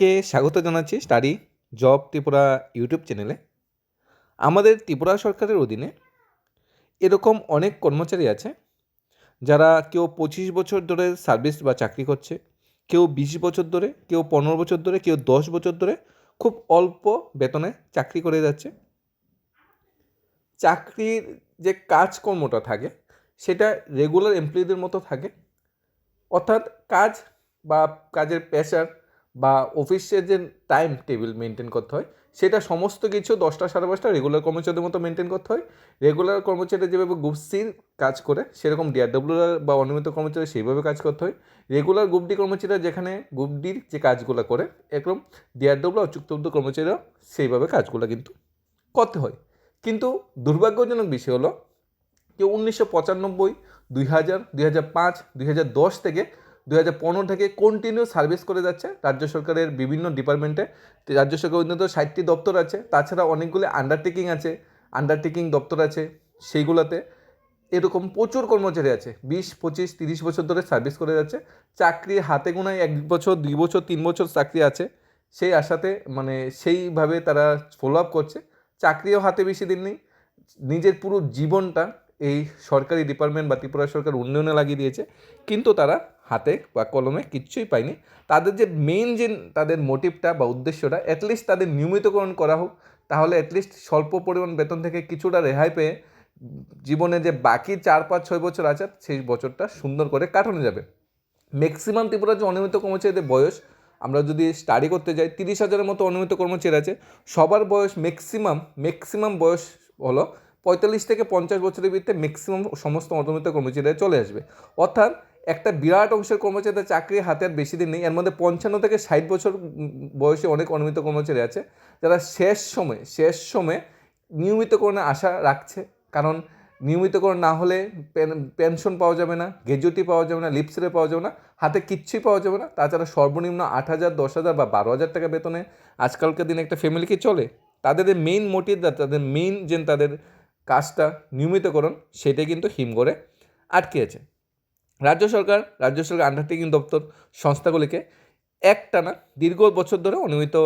সবাইকে স্বাগত জানাচ্ছি স্টাডি জব ত্রিপুরা ইউটিউব চ্যানেলে। আমাদের ত্রিপুরা সরকারের অধীনে এরকম অনেক কর্মচারী আছে যারা কেউ পঁচিশ বছর ধরে সার্ভিস বা চাকরি করছে, কেউ বিশ বছর ধরে, কেউ পনেরো বছর ধরে, কেউ দশ বছর ধরে খুব অল্প বেতনে চাকরি করে যাচ্ছে। চাকরির যে কাজকর্মটা থাকে সেটা রেগুলার এমপ্লয়ীদের মতো থাকে। অর্থাৎ কাজ বা কাজের প্রেশার বা অফিসের যে টাইম টেবিল মেনটেন করতে হয়, সেটা সমস্ত কিছু দশটা সাড়ে পাঁচটা রেগুলার কর্মচারীদের মতো মেনটেন করতে হয়। রেগুলার কর্মচারীরা যেভাবে গ্রুপ সির কাজ করে, সেরকম ডিআরডব্লিউর বা অনিয়মিত কর্মচারী সেইভাবে কাজ করতে হয়। রেগুলার গ্রুপ ডি কর্মচারীরা যেখানে গ্রুপ ডির যে কাজগুলো করে এরকম ডিআরডব্লিউ আর চুক্তিবদ্ধ কর্মচারীরা সেইভাবে কাজগুলো কিন্তু করতে হয়। কিন্তু দুর্ভাগ্যজনক বিষয় হলো, কেউ উনিশশো পঁচানব্বই, দুই হাজার দুই হাজার পাঁচ, দুই হাজার দশ থেকে দুই হাজার থেকে কন্টিনিউ সার্ভিস করে যাচ্ছে রাজ্য সরকারের বিভিন্ন ডিপার্টমেন্টে রাজ্য সরকার উন্নত ষাটটি দপ্তর আছে, তাছাড়া অনেকগুলো আন্ডারটেকিং আছে আন্ডারটেকিং দপ্তর আছে সেইগুলোতে। এরকম প্রচুর কর্মচারী আছে, বিশ, পঁচিশ, তিরিশ বছর ধরে সার্ভিস করে যাচ্ছে। চাকরি হাতে গোনায় এক বছর, দুই বছর, তিন বছর চাকরি আছে। সেই আশাতে মানে সেইভাবে তারা ফলো আপ করছে। চাকরিও হাতে বেশি দিন নেই নিজের পুরো জীবনটা এই সরকারি ডিপার্টমেন্ট বা ত্রিপুরা সরকার উন্নয়নে লাগিয়ে দিয়েছে, কিন্তু তারা হাতে বা কলমে কিচ্ছুই পায়নি। তাদের যে মেইন যে তাদের মোটিভটা বা উদ্দেশ্যটা অ্যাটলিস্ট তাদের নিয়মিতকরণ করা হোক, তাহলে অ্যাটলিস্ট স্বল্প পরিমাণ বেতন থেকে কিছুটা রেহাই পেয়ে জীবনে যে বাকি চার, পাঁচ, ছয় বছর আছে, সেই বছরটা সুন্দর করে কাটানো যাবে। ম্যাক্সিমাম ত্রিপুরার যে অনিয়মিত কর্মচারীদের বয়স, আমরা যদি স্টাডি করতে যাই, তিরিশ হাজারের মতো অনিয়মিত কর্মচারী আছে, সবার বয়স ম্যাক্সিমাম ম্যাক্সিমাম বয়স হলো পঁয়তাল্লিশ থেকে পঞ্চাশ বছরের ভিতরে ম্যাক্সিমাম সমস্ত অনিয়মিত কর্মচারীরা চলে আসবে। অর্থাৎ একটা বিরাট অংশের কর্মচারীদের চাকরি হাতে আর বেশি দিন নেই। এর মধ্যে পঞ্চান্ন থেকে ষাট বছর বয়সে অনেক অনিয়মিত কর্মচারী আছে, যারা শেষ সময়ে শেষ সময়ে নিয়মিতকরণে আশা রাখছে। কারণ নিয়মিতকরণ না হলে পেনশন পাওয়া যাবে না গ্র্যাজুয়েটি পাওয়া যাবে না লিপসেরে পাওয়া যাবে না, হাতে কিচ্ছুই পাওয়া যাবে না। তাছাড়া সর্বনিম্ন আট হাজার, দশ হাজার বা বারো হাজার টাকা বেতনে আজকালকার দিনে একটা ফ্যামিলি কি চলে? তাদের মেইন মোটিভ তাদের মেইন যে তাদের কাজটা নিয়মিতকরণ সেটাই কিন্তু হিমঘরে আটকে আছে। রাজ্য সরকার রাজ্য সরকার আন্ডারটেকিং দপ্তর সংস্থাগুলিকে একটানা দীর্ঘ বছর ধরে অনিয়মিত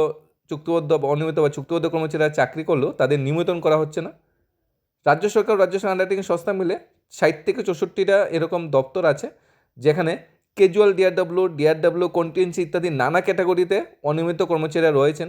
চুক্তিবদ্ধ বা অনিয়মিত বা চুক্তিবদ্ধ কর্মচারীরা চাকরি করলেও তাদের নিয়মিতন করা হচ্ছে না। রাজ্য সরকার রাজ্য সরকার আন্ডারটেকিং সংস্থা মিলে ষাট থেকে চৌষট্টিটা এরকম দপ্তর আছে, যেখানে কেজুয়াল ডিআরডব্লিউ ডিআরডব্লিউ কন্টিনসি ইত্যাদি নানা ক্যাটাগরিতে অনিয়মিত কর্মচারীরা রয়েছেন।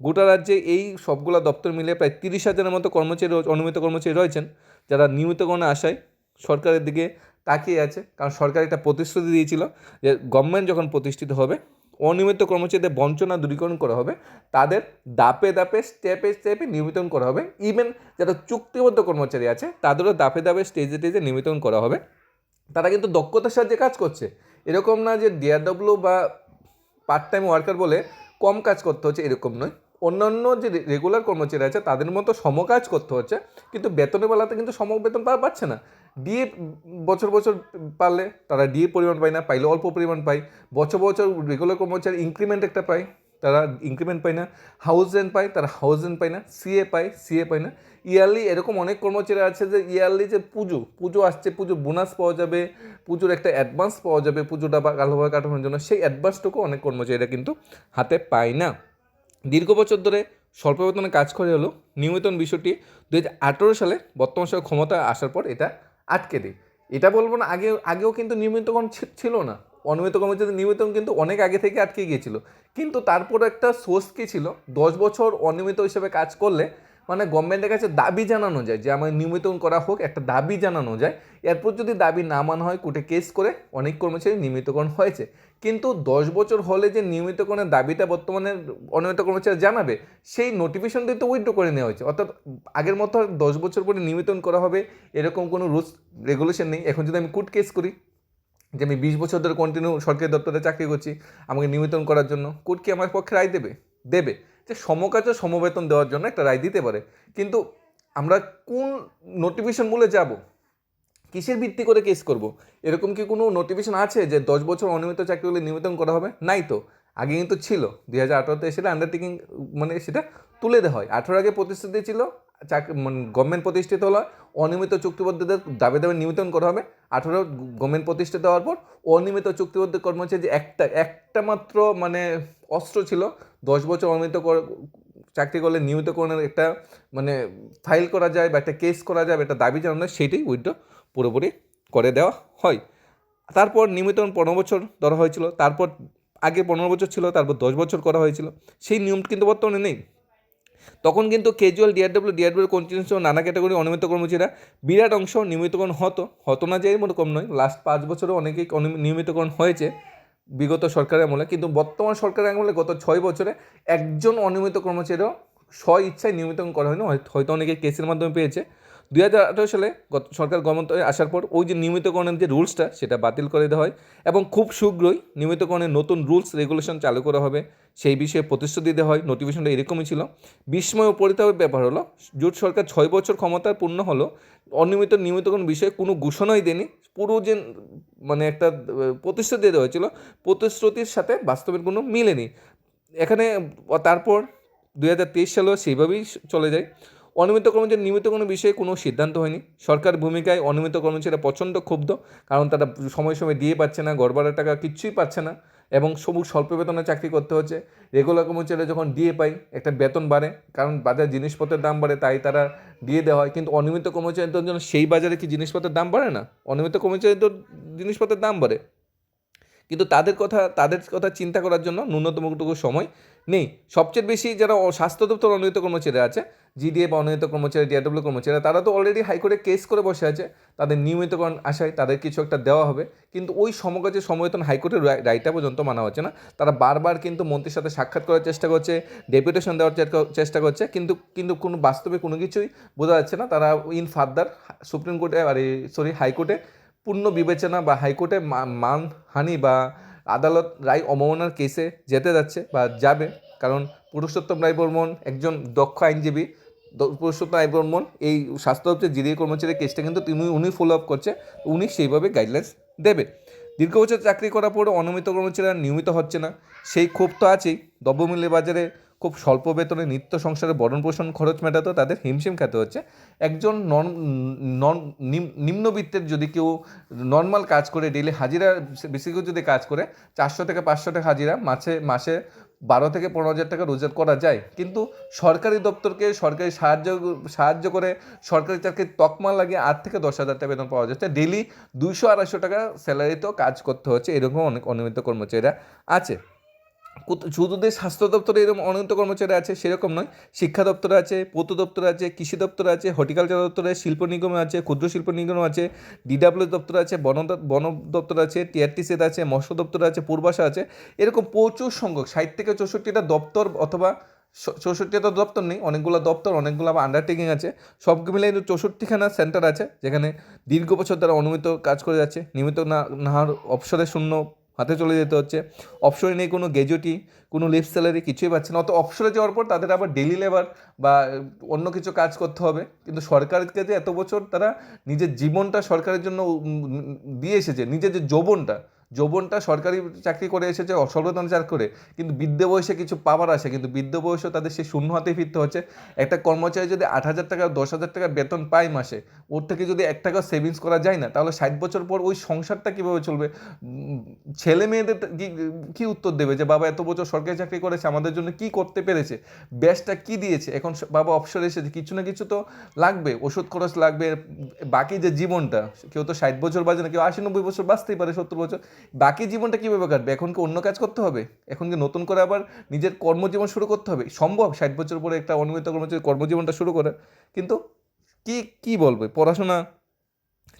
গোটা রাজ্যে এই সবগুলো দপ্তর মিলে প্রায় তিরিশ হাজারের মতো কর্মচারী অনুমিত কর্মচারী রয়েছেন, যারা নিয়মিতকরণে আসায় সরকারের দিকে তাকিয়ে আছে। কারণ সরকার একটা প্রতিশ্রুতি দিয়েছিল যে গভর্নমেন্ট যখন প্রতিষ্ঠিত হবে, অনিয়মিত কর্মচারীদের বঞ্চনা দূরীকরণ করা হবে, তাদের দাপে দাপে স্টেপে স্টেপে নিয়মিতন করা হবে। ইভেন যারা চুক্তিবদ্ধ কর্মচারী আছে, তাদেরও দাপে দাপে স্টেজে স্টেজে নিয়মিতন করা হবে। তারা কিন্তু দক্ষতার সাহায্যে কাজ করছে। এরকম না যে ডিআরডব্লিউ বা পার্ট টাইম ওয়ার্কার বলে কম কাজ করতে হচ্ছে, এরকম নয়। অন্যান্য যে রেগুলার কর্মচারী আছে, তাদের মতো সমকাজ করতে হচ্ছে, কিন্তু বেতনের বেলাতে কিন্তু সম বেতন পাওয়া পাচ্ছে না। ডিএ বছর বছর পারলে তারা ডিএ পরিমাণ পায় না, পাইলে অল্প পরিমাণ পায়। বছর বছর রেগুলার কর্মচারী ইনক্রিমেন্ট একটা পায়, তারা ইনক্রিমেন্ট পায় না। হাউস রেন্ট পায়, তারা হাউস রেন্ট পায় না। সিএ পায় সিএ পায় না। ইয়ারলি এরকম অনেক কর্মচারী আছে যে, ইয়ারলি যে পুজো পুজো আসছে, পুজো বোনাস পাওয়া যাবে, পুজোর একটা অ্যাডভান্স পাওয়া যাবে পুজোটা বা ভালোভাবে কাটানোর জন্য। সেই অ্যাডভান্সটুকু অনেক কর্মচারীরা কিন্তু হাতে পায় না। দীর্ঘ বছর ধরে স্বল্প বেতনে কাজ করে হলো নিয়মিতন বিষয়টি দু হাজার আঠেরো সালে বর্তমান সময় ক্ষমতা আসার পর এটা আটকে দেয়। এটা বলব না, আগে, আগেও কিন্তু নিয়মিতকরণ ছিল না। অনিয়মিত কর্মচারী নিয়মিতকরণ কিন্তু অনেক আগে থেকে আটকে গিয়েছিল। কিন্তু তারপর একটা সোর্স কী ছিল? দশ বছর অনিয়মিত হিসেবে কাজ করলে মানে গভর্নমেন্টের কাছে দাবি জানানো যায়, যে আমার নিয়মিতকরণ করা হোক, একটা দাবি জানানো যায়। এরপর যদি দাবি না মানা হয় কোর্টে কেস করে অনেক কর্মচারী নিয়মিতকরণ হয়েছে। কিন্তু দশ বছর হলে যে নিয়মিতকরণের দাবিটা বর্তমানে অনিয়মিত কর্মচারী জানাবে, সেই নোটিফিকেশনটি তো উইথড্র করে নেওয়া হয়েছে। অর্থাৎ আগের মতো দশ বছর পরে নিয়মিতকরণ করা হবে, এরকম কোনো রুলস রেগুলেশন নেই। এখন যদি আমি কোর্ট কেস করি, যে আমি বিশ বছর ধরে কন্টিনিউ সরকারি দপ্তরে চাকরি করছি, আমাকে নিয়মিতন করার জন্য কোর্ট কি আমার পক্ষে রায় দেবে? দেবে। যে সমকাজে সমবেতন দেওয়ার জন্য একটা রায় দিতে পারে। কিন্তু আমরা কোন নোটিফিকেশন বলে যাব? কিসের ভিত্তি করে কেস করব? এরকম কি কোনো নোটিফিকেশন আছে যে দশ বছর অনিয়মিত চাকরি হলে করা হবে? নাই তো। আগে কিন্তু ছিল। দুই হাজার আঠারোতে সেটা আন্ডারটেকিং মানে সেটা তুলে দেওয়া হয়। আঠারো আগে প্রতিশ্রুতি ছিল চাকরি মানে গভর্নমেন্ট প্রতিষ্ঠিত হলো, অনিয়মিত চুক্তিবদ্ধদের দাবি দাবি নিয়মিতন করা হবে। আঠারো গভর্নমেন্ট প্রতিষ্ঠিত হওয়ার পর অনিয়মিত চুক্তিবদ্ধ কর্মচারী যে একটা একটা মাত্র মানে অস্ত্র ছিল। দশ বছর অনিয়মিত চাকরি করলে নিয়মিতকরণের একটা মানে ফাইল করা যায় বা একটা কেস করা যায় বা একটা দাবি জানানো সেটাই উইথড্র পুরোপুরি করে দেওয়া হয়। তারপর নিয়মিতকরণ পনেরো বছর ধরা হয়েছিল। তারপর আগে পনেরো বছর ছিল, তারপর দশ বছর করা হয়েছিল। সেই নিয়ম কিন্তু বর্তমানে নেই। তখন কিন্তু কেজুয়াল ডিআরডব্লিউ ডিআরডব্লিউ কন্টিনিউস নানা ক্যাটাগরি অনিয়মিত কর্মচারীরা বিরাট অংশ নিয়মিতকরণ হতো। হতো না যে এরকম নয়। লাস্ট পাঁচ বছরে অনেকেই নিয়মিতকরণ হয়েছে। বিগত সরকারের আমলে, কিন্তু বর্তমান সরকারের আমলে গত ছয় বছরে একজন অনিয়মিত কর্মচারীও স্ব ইচ্ছায় নিয়মিতকরণ করা হয়নি। হয়তো- অনেকে কেসের মাধ্যমে পেয়েছে। দুই হাজার আঠারো সালে গত সরকার গভর্নমেন্ট আসার পর ওই যে নিয়মিতকরণের যে রুলসটা, সেটা বাতিল করে দেওয়া হয় এবং খুব শীঘ্রই নিয়মিতকরণের নতুন রুলস, রেগুলেশন চালু করা হবে। সেই বিষয়ে প্রতিশ্রুতি দেওয়া হয়, নোটিফিকেশনটা এরকমই ছিল। বিস্ময় পরিতাপের ব্যাপার হলো, জোট সরকার ছয় বছর ক্ষমতার পূর্ণ হলো, অনিয়মিত নিয়মিতকরণ বিষয়ে কোনো ঘোষণাই দেয়নি। পুরো যে মানে একটা প্রতিশ্রুতি দেওয়া হয়েছিল। প্রতিশ্রুতির সাথে বাস্তবের কোনো মিলেনি এখানে তারপর দুই হাজার তেইশ সালেও সেইভাবেই চলে যায়। অনিয়মিত কর্মচারী নিয়মিত কোনো বিষয়ে কোনো সিদ্ধান্ত হয়নি। সরকার ভূমিকায় অনিয়মিত কর্মচারীরা প্রচণ্ড ক্ষুব্ধ, কারণ তারা সময় সময় দিয়ে পাচ্ছে না, গড়বাড়ার টাকা কিচ্ছুই পাচ্ছে না এবং সবুজ স্বল্প বেতনে চাকরি করতে হচ্ছে। রেগুলার কর্মচারীরা যখন দিয়ে পায় একটা বেতন বাড়ে, কারণ বাজার জিনিসপত্রের দাম বাড়ে, তাই তারা দিয়ে দেওয়া হয়, কিন্তু অনিয়মিত কর্মচারীদের জন্য সেই বাজারে কি জিনিসপত্রের দাম বাড়ে না? অনিয়মিত কর্মচারীদের জিনিসপত্রের দাম বাড়ে। কিন্তু তাদের কথা তাদের কথা চিন্তা করার জন্য ন্যূনতমটুকু সময় নেই। সবচেয়ে বেশি যারা স্বাস্থ্য দপ্তর অনিয়মিত কর্মচারী আছে জিডিএ বা অনিয়মিত কর্মচারী ডিআরডব্লিউ কর্মচারী, তারা তো অলরেডি হাইকোর্টে কেস করে বসে আছে। তাদের নিয়মিতকরণ আশায় তাদের কিছু একটা দেওয়া হবে। কিন্তু ওই সমকাজে সময়তন হাইকোর্টের রায়- রায়টা পর্যন্ত মানা হচ্ছে না। তারা বারবার কিন্তু মন্ত্রীর সাথে সাক্ষাৎ করার চেষ্টা করছে ডেপুটেশন দেওয়ার চেষ্টা- করছে, কিন্তু কিন্তু কোনো বাস্তবে কোনো কিছুই বোঝা যাচ্ছে না। তারা ইন ফার্দার সুপ্রিম কোর্টে আর সরি হাইকোর্টে পূর্ণ বিবেচনা বা হাইকোর্টে মানহানি বা আদালত রায় অবমাননার কেসে যেতে যাচ্ছে বা যাবে। কারণ পুরুষোত্তম রায় বর্মন একজন দক্ষ আইনজীবী। পুরুষোত্তম রায় বর্মন এই স্বাস্থ্য দপ্তরের জিডিএ কর্মচারীর কেসটা কিন্তু তিনি, উনি ফলো আপ করছে, উনি সেইভাবে গাইডলাইন্স দেবে। দীর্ঘ বছর চাকরি করার পরে অনিয়মিত কর্মচারীরা নিয়মিত হচ্ছে না। সেই ক্ষোভ তো আছেই। দ্রব্যমূল্য বাজারে খুব স্বল্প বেতনে নিত্য সংসারে বরণ পোষণ খরচ মেটাতেও তাদের হিমশিম খেতে হচ্ছে। একজন নন নন নিম্নবিত্তের যদি কেউ নর্মাল কাজ করে ডেলি হাজিরা, বেশি করে যদি কাজ করে, চারশো থেকে পাঁচশো টাকা হাজিরা মাসে মাসে বারো থেকে পনেরো হাজার টাকা রোজগার করা যায়। কিন্তু সরকারি দপ্তরকে সরকারি সাহায্য সাহায্য করে সরকারি চাকরির তকমা লাগিয়ে আট থেকে দশ হাজার টাকা বেতন পাওয়া যাচ্ছে। ডেলি দুইশো আড়াইশো টাকা স্যালারিতেও কাজ করতে হচ্ছে, এরকম অনেক অনিয়মিত কর্মচারীরা আছে। শুধু যে স্বাস্থ্য দপ্তরে এরকম অনিয়মিত কর্মচারী আছে, সেরকম নয়, শিক্ষা দপ্তর আছে পূর্ত দপ্তর আছে, কৃষি দপ্তর আছে, হর্টিকালচার দপ্তরে শিল্প নিগমে আছে, ক্ষুদ্র শিল্প নিগম আছে ডিডাব্লিউ দপ্তর আছে, বন বন দপ্তর আছে টিআরটিসিতে আছে, মৎস্য দপ্তর আছে, পূর্বাশা আছে, এরকম প্রচুর সংখ্যক, ষাট থেকে চৌষট্টিটা দপ্তর অথবা চৌষট্টিটা দপ্তর নেই, অনেকগুলো দপ্তর, অনেকগুলো আবার আন্ডারটেকিং আছে সব মিলে কিন্তু চৌষট্টিখানা সেন্টার আছে, যেখানে দীর্ঘ বছর তারা অনুমিত কাজ করে যাচ্ছে, নিয়মিত না নাহার অবসরে শূন্য হাতে চলে যেতে হচ্ছে। অপশনে নেই কোনো গেজেটি কোনো লিপ স্যালারি কিছুই পাচ্ছে না। অত অপশনে যাওয়ার পর তাদের আবার ডেলি লেবার বা অন্য কিছু কাজ করতে হবে। কিন্তু সরকারকে যে এত বছর তারা নিজের জীবনটা সরকারের জন্য দিয়ে এসেছে, নিজের যে যৌবনটা যৌবনটা সরকারি চাকরি করে এসেছে অসর্বতন চার করে, কিন্তু বৃদ্ধ বয়সে কিছু পাওয়ার আসে, কিন্তু বৃদ্ধ বয়সেও তাদের সেই শূন্য হাতে ফিরতে হচ্ছে। একটা কর্মচারী যদি আট হাজার টাকা, দশ হাজার টাকা বেতন পায় মাসে, ওর থেকে যদি এক টাকা সেভিংস করা যায় না, তাহলে ষাট বছর পর ওই সংসারটা কীভাবে চলবে? ছেলে মেয়েদের কি উত্তর দেবে যে, বাবা, এত বছর সরকারি চাকরি করেছে, আমাদের জন্য কি করতে পেরেছে? ব্যাসটা কি দিয়েছে? এখন বাবা অবসর এসেছে, কিছু না কিছু তো লাগবে, ওষুধ খরচ লাগবে, বাকি যে জীবনটা, কেউ তো ষাট বছর বাজে না, কেউ আশি নব্বই বছর বাঁচতেই পারে, সত্তর বছর। বাকি জীবনটা কীভাবে কাটবে? এখন কি অন্য কাজ করতে হবে? এখন কি নতুন করে আবার নিজের কর্মজীবন শুরু করতে হবে? সম্ভব, ষাট বছর পরে একটা অনিয়মিত কর্মচারী কর্মজীবনটা শুরু করে। কিন্তু কি কি বলবে? পড়াশোনা,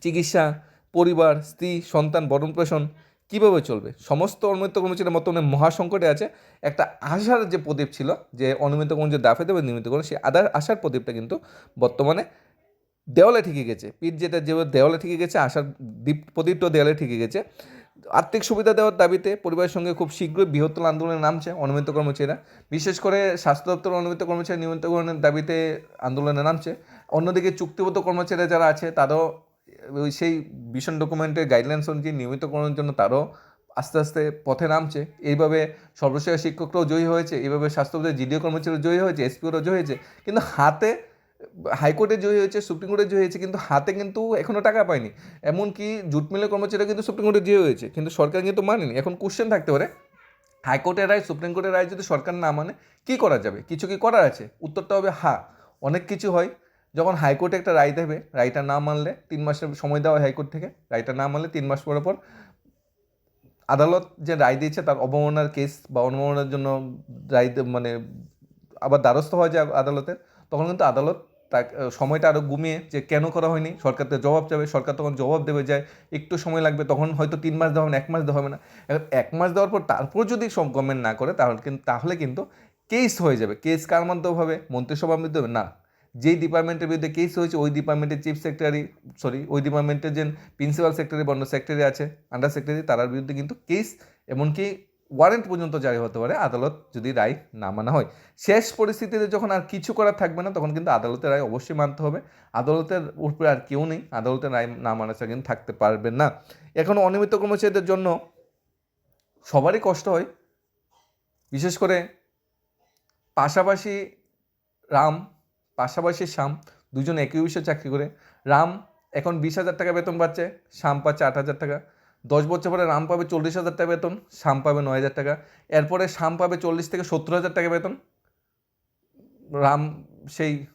চিকিৎসা, পরিবার, স্ত্রী, সন্তান, বরণ পোষণ কীভাবে চলবে? সমস্ত অনিয়মিত কর্মচারীর বর্তমানে মহাসংকটে আছে। একটা আশার যে প্রদীপ ছিল, যে অনিয়মিত কর্মচারী দাফে দেবে, নিয়মিত করুন সেই আদার আশার প্রদীপটা কিন্তু বর্তমানে দেওয়ালে ঠিকে গেছে। পিঠ যেটা যেভাবে দেওয়ালে ঠিকে গেছে, আশার দীপ প্রদীপটাও দেওয়ালে ঠিকে গেছে। আর্থিক সুবিধা দেওয়ার দাবিতে পরিবারের সঙ্গে খুব শীঘ্রই বৃহত্তর আন্দোলনে নামছে অনিয়মিত কর্মচারীরা। বিশেষ করে স্বাস্থ্য দপ্তর অনিয়মিত কর্মচারী নিয়মিতকরণের দাবিতে আন্দোলনে নামছে। অন্যদিকে চুক্তিবদ্ধ কর্মচারীরা যারা আছে, তারাও ওই সেই ভীষণ ডকুমেন্টের গাইডলাইন্স অনুযায়ী নিয়মিতকরণের জন্য তারও আস্তে আস্তে পথে নামছে। এইভাবে সর্বশেষ শিক্ষকরাও জয়ী হয়েছে, এইভাবে স্বাস্থ্য জিডিও কর্মচারী জয়ী হয়েছে, এসপিওরাও জয়ী হয়েছে। কিন্তু হাতে হাইকোর্টে জয়ী হয়েছে, সুপ্রিম কোর্টে জয়ী হয়েছে, কিন্তু হাতে কিন্তু এখনও টাকা পায়নি। এমনকি জুট মিলের কর্মচারীরা কিন্তু সুপ্রিম কোর্টে জয়ী হয়েছে, কিন্তু সরকার কিন্তু মানেনি। এখন কোশ্চেন থাকতে পারে, হাইকোর্টের রায়, সুপ্রিম কোর্টের রায় যদি সরকার না মানে কী করা যাবে? কিছু কি করার আছে? উত্তরটা হবে হ্যাঁ অনেক কিছু হয়। যখন হাইকোর্টে একটা রায় দেবে, রায়টা না মানলে তিন মাসের সময় দেওয়া হয় হাইকোর্ট থেকে, রায়টা না মানলে তিন মাস পর পর আদালত যে রায় দিয়েছে, তার অবমাননার কেস বা অবমাননার জন্য রায় মানে আবার দ্বারস্থ হয় যে আদালতের, তখন কিন্তু আদালত তাকে সময়টা আরও গুমিয়ে যে কেন করা হয়নি, সরকার তো জবাব যাবে সরকার তখন জবাব দেবে যায় একটু সময় লাগবে, তখন হয়তো তিন মাস দেওয়া হবে এক মাস দেওয়া হবে না। এখন এক মাস দেওয়ার পর তারপর যদি সব গভর্নমেন্ট না করে, তাহলে কিন্তু তাহলে কিন্তু কেস হয়ে যাবে। কেস কার মাধ্যমে হবে? মন্ত্রিসভার মাধ্যমে? না। যেই ডিপার্টমেন্টের বিরুদ্ধে কেস হয়েছে, ওই ডিপার্টমেন্টের চিফ সেক্রেটারি সরি ওই ডিপার্টমেন্টের যে প্রিন্সিপাল সেক্রেটারি বন্য সেক্রেটারি আছে আন্ডার সেক্রেটারি তার বিরুদ্ধে কিন্তু কেস এমনকি ওয়ারেন্ট পর্যন্ত জারি হতে পারে, আদালত যদি রায় না মানা হয়। শেষ পরিস্থিতিতে যখন আর কিছু করার থাকবে না, তখন কিন্তু আদালতের রায় অবশ্যই মানতে হবে। আদালতের উপরে আর কেউ নেই, আদালতের রায় না মানা ছাড়া কিন্তু থাকতে পারবেন না। এখন অনিয়মিত কর্মচারীদের জন্য সবারই কষ্ট হয়। বিশেষ করে পাশাপাশি রাম, পাশাপাশি শ্যাম, দুজন একই অফিসে চাকরি করে। রাম এখন বিশ হাজার টাকা বেতন পাচ্ছে, শ্যাম পাচ্ছে আট হাজার টাকা। দশ বছর পরে রাম পাবে চল্লিশ হাজার টাকা বেতন শ্যাম পাবে নয় হাজার টাকা। এরপরে শ্যাম পাবে চল্লিশ থেকে সত্তর হাজার টাকা বেতন, রাম সেই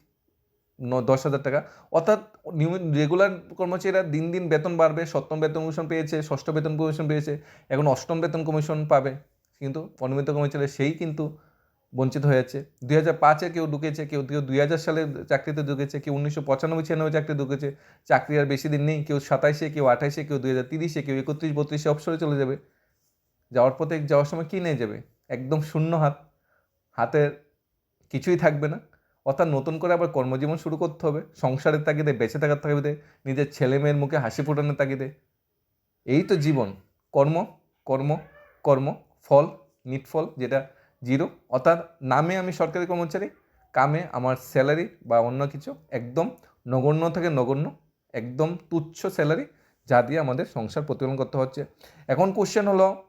ন- দশ হাজার টাকা। অর্থাৎ নিয়মিত রেগুলার কর্মচারীরা দিন দিন বেতন বাড়বে, সপ্তম বেতন কমিশন পেয়েছে, ষষ্ঠ বেতন কমিশন পেয়েছে, এখন অষ্টম বেতন কমিশন পাবে। কিন্তু অনিয়মিত কর্মচারী সেই কিন্তু বঞ্চিত হয়েছে। দুই হাজার পাঁচে কেউ ঢুকেছে, কেউ কেউ দুই হাজার সালে চাকরিতে ঢুকেছে, কেউ উনিশশো পঁচানব্বই ছিয়ানব্বই চাকরি ঢুকেছে। চাকরি আর বেশি দিন নেই, কেউ সাতাইশে, কেউ আঠাইশে, কেউ দুই হাজার তিরিশে, কেউ একত্রিশ, বত্রিশে অবসরে চলে যাবে। যাওয়ার পথে যাওয়ার সময় কী নিয়ে যাবে? একদম শূন্য হাত। হাতের কিছুই থাকবে না। অর্থাৎ নতুন করে আবার কর্মজীবন শুরু করতে হবে। সংসারের তাগিদে, বেঁচে থাকার তাগিদে, নিজের ছেলে মেয়ের মুখে হাসি ফোটানোর তাগিদে। এই তো জীবন। কর্ম কর্ম কর্ম, ফল নিটফল যেটা জিরো। অর্থাৎ নামে আমি সরকারি কর্মচারী, কামে আমার স্যালারি বা অন্য কিছু একদম নগণ্য থেকে নগণ্য, একদম তুচ্ছ স্যালারি যা দিয়ে আমাদের সংসার প্রতিপালন করতে হচ্ছে। এখন কোশ্চেন হলো,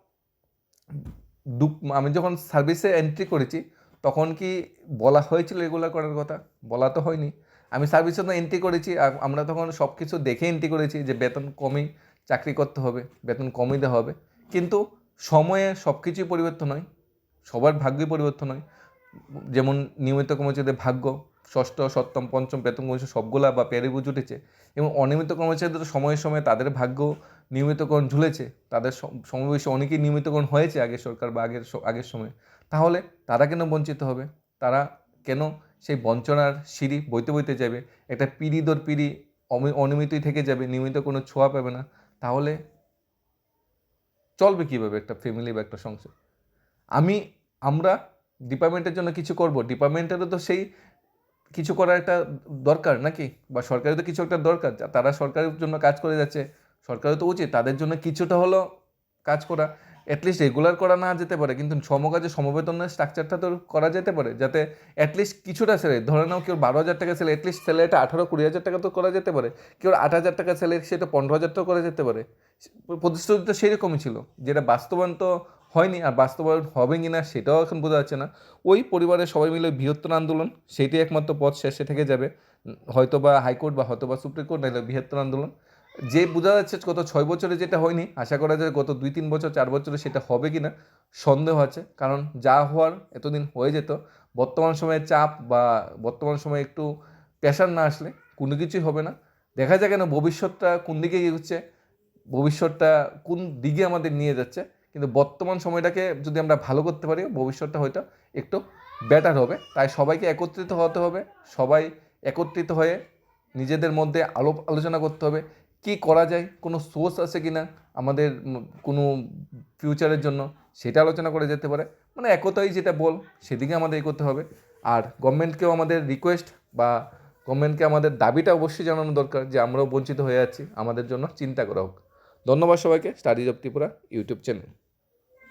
দু- আমি যখন সার্ভিসে এন্ট্রি করেছি, তখন কি বলা হয়েছিল রেগুলার করার কথা? বলা তো হয়নি। আমি সার্ভিসে তো এন্ট্রি করেছি আমরা তখন সব কিছু দেখে এন্ট্রি করেছি যে বেতন কমই চাকরি করতে হবে, বেতন কমই দেওয়া হবে। কিন্তু সময়ে সব কিছুই পরিবর্তন হয়। সবার ভাগ্যই পরিবর্তন হয়। যেমন নিয়মিত কর্মচারীদের ভাগ্য, ষষ্ঠ, সপ্তম, পঞ্চম বেতন কমিশন সবগুলা বা পেরে বুঝ উঠেছে এবং অনিয়মিত কর্মচারীদের সময়ে সময়ে তাদের ভাগ্য নিয়মিতকরণ ঝুলেছে, তাদের সম- সমাবেশে অনেকেই নিয়মিতকরণ হয়েছে আগের সরকার বা আগের আগের সময়। তাহলে তারা কেন বঞ্চিত হবে? তারা কেন সেই বঞ্চনার সিঁড়ি বইতে বইতে যাবে? একটা পিড়ি দর পিড়ি অনিয়মিতই থেকে যাবে, নিয়মিত কোনো ছোঁয়া পাবে না। তাহলে চলবে কীভাবে একটা ফ্যামিলি বা একটা সংসার? আমি আমরা ডিপার্টমেন্টের জন্য কিছু করব। ডিপার্টমেন্টেরও তো সেই কিছু করার একটা দরকার নাকি? বা সরকারের তো কিছু একটা দরকার। তারা সরকারের জন্য কাজ করে যাচ্ছে সরকারের তো উচিত। তাদের জন্য কিছুটা হলো কাজ করা। অ্যাটলিস্ট রেগুলার করা না যেতে পারে, কিন্তু সমকাজে সমবেতনের স্ট্রাকচারটা তো করা যেতে পারে, যাতে অ্যাটলিস্ট কিছুটা স্যালারি ধরে নাও কেউ বারো হাজার টাকা স্যালারি অ্যাটলিস্ট স্যালারিটা আঠারো কুড়ি হাজার টাকা তো করা যেতে পারে। কেউ আট হাজার টাকা স্যালারি সেটা পনেরো হাজার টাকা করা যেতে পারে। প্রতিশ্রুতি তো সেরকমই ছিল, যেটা বাস্তবায়ন তো হয়নি আর বাস্তবায়ন হবে কি না সেটাও এখন বোঝা যাচ্ছে না। ওই পরিবারের সবাই মিলে বৃহত্তর আন্দোলন সেটাই একমাত্র পথ শেষে থেকে যাবে। হয়তো বা হাইকোর্ট বা হয়তো বা সুপ্রিম কোর্ট নাহলে বৃহত্তর আন্দোলন। যে বোঝা যাচ্ছে গত ছয় বছরে যেটা হয়নি, আশা করা যায় গত দুই তিন বছর, চার বছরে সেটা হবে কি না, সন্দেহ আছে। কারণ যা হওয়ার এতদিন হয়ে যেত, বর্তমান সময়ে চাপ বা বর্তমান সময়ে একটু প্রেশার না আসলে কোনো কিছুই হবে না। দেখা যায় কেন ভবিষ্যৎটা কোন দিকে এগোচ্ছে, ভবিষ্যৎটা কোন দিকে আমাদের নিয়ে যাচ্ছে। কিন্তু বর্তমান সময়টাকে যদি আমরা ভালো করতে পারি, ভবিষ্যৎটা হয়তো একটু বেটার হবে। তাই সবাইকে একত্রিত হতে হবে, সবাই একত্রিত হয়ে নিজেদের মধ্যে আলোপ আলোচনা করতে হবে, কি করা যায়, কোনো সোর্স আছে কি না আমাদের কোনো ফিউচারের জন্য, সেটা আলোচনা করে যেতে পারে। মানে একতাই যেটা বল, সেদিকে আমাদের করতে হবে। আর গভর্নমেন্টকেও আমাদের রিকোয়েস্ট বা গভর্নমেন্টকে আমাদের দাবিটা অবশ্যই জানানো দরকার যে আমরাও বঞ্চিত হয়ে যাচ্ছি আমাদের জন্য চিন্তা করা হোক। ধন্যবাদ সবাইকে studies of Tripura YouTube channel